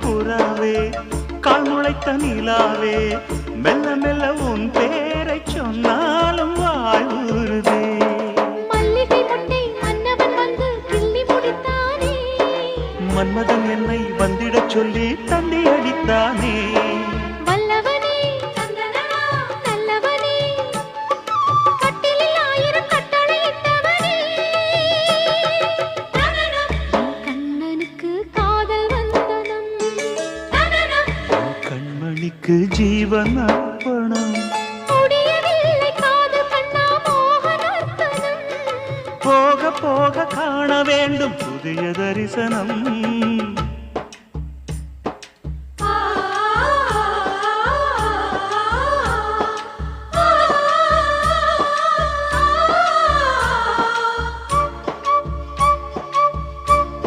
புறாவே கால் முளைத்த நிலாவே மெல்ல மெல்ல உன் பேரை சொன்னாலும் வாழ்வுறுதே. மன்மதன் என்னை வந்திடச் சொல்லி தந்தி அடித்தானே. கண்மணிக்கு ஜீவன் அர்ப்பணம். போக போக காண வேண்டும் புதிய தரிசனம்.